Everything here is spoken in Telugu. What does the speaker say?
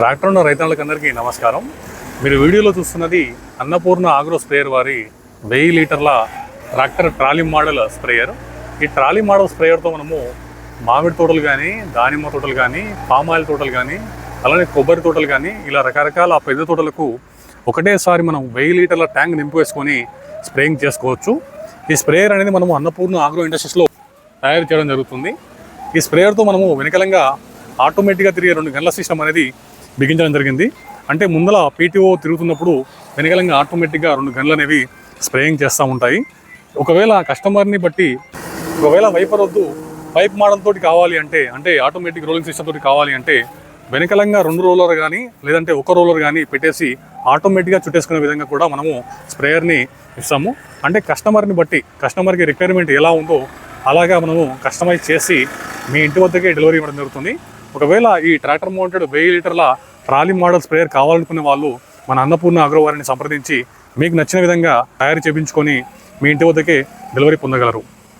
ట్రాక్టర్ ఉన్న రైతన్నలకు అందరికీ నమస్కారం. మీరు వీడియోలో చూస్తున్నది అన్నపూర్ణ ఆగ్రో స్ప్రేయర్ వారి వెయ్యి లీటర్ల ట్రాక్టర్ ట్రాలీ మోడల్ స్ప్రేయర్. ఈ ట్రాలీ మోడల్ స్ప్రేయర్తో మనము మామిడి తోటలు కానీ దానిమ్మ తోటలు కానీ పామాయిల్ తోటలు కానీ అలానే కొబ్బరి తోటలు కానీ ఇలా రకరకాల పెద్ద తోటలకు ఒకటేసారి మనం వెయ్యి లీటర్ల ట్యాంక్ నింపు వేసుకొని స్ప్రేయింగ్ చేసుకోవచ్చు. ఈ స్ప్రేయర్ అనేది మనము అన్నపూర్ణ ఆగ్రో ఇండస్ట్రీస్లో తయారు చేయడం జరుగుతుంది. ఈ స్ప్రేయర్తో మనము వెనకలంగా ఆటోమేటిక్గా తిరిగే రెండు గంటల సిస్టమ్ అనేది బిగించడం జరిగింది. అంటే ముందల పీటీఓ తిరుగుతున్నప్పుడు వెనకలంగా ఆటోమేటిక్గా రెండు గన్లు అనేవి స్ప్రేయింగ్ చేస్తూ ఉంటాయి. ఒకవేళ కస్టమర్ని బట్టి ఒకవేళ వైపర్ వద్దు పైప్ మోడల్ తోటి కావాలి అంటే అంటే ఆటోమేటిక్ రోలింగ్ సిస్టమ్ తోటి కావాలి అంటే వెనకలంగా రెండు రోలర్ కానీ లేదంటే ఒక రోలర్ కానీ పెట్టేసి ఆటోమేటిక్గా చుట్టేసుకునే విధంగా కూడా మనము స్ప్రేయర్ని ఇస్తాము. అంటే కస్టమర్ని బట్టి కస్టమర్కి రిక్వైర్మెంట్ ఎలా ఉందో అలాగా మనము కస్టమైజ్ చేసి మీ ఇంటి వద్దకే డెలివరీ ఇవ్వడం జరుగుతుంది. ఒకవేళ ఈ ట్రాక్టర్ మౌంటెడ్ వెయ్యి లీటర్ల ట్రాలీ మోడల్ స్ప్రేయర్ కావాలనుకునే వాళ్ళు మన అన్నపూర్ణ అగ్రవారిని సంప్రదించి మీకు నచ్చిన విధంగా తయారు చేయించుకొని మీ ఇంటి వద్దకే డెలివరీ పొందగలరు.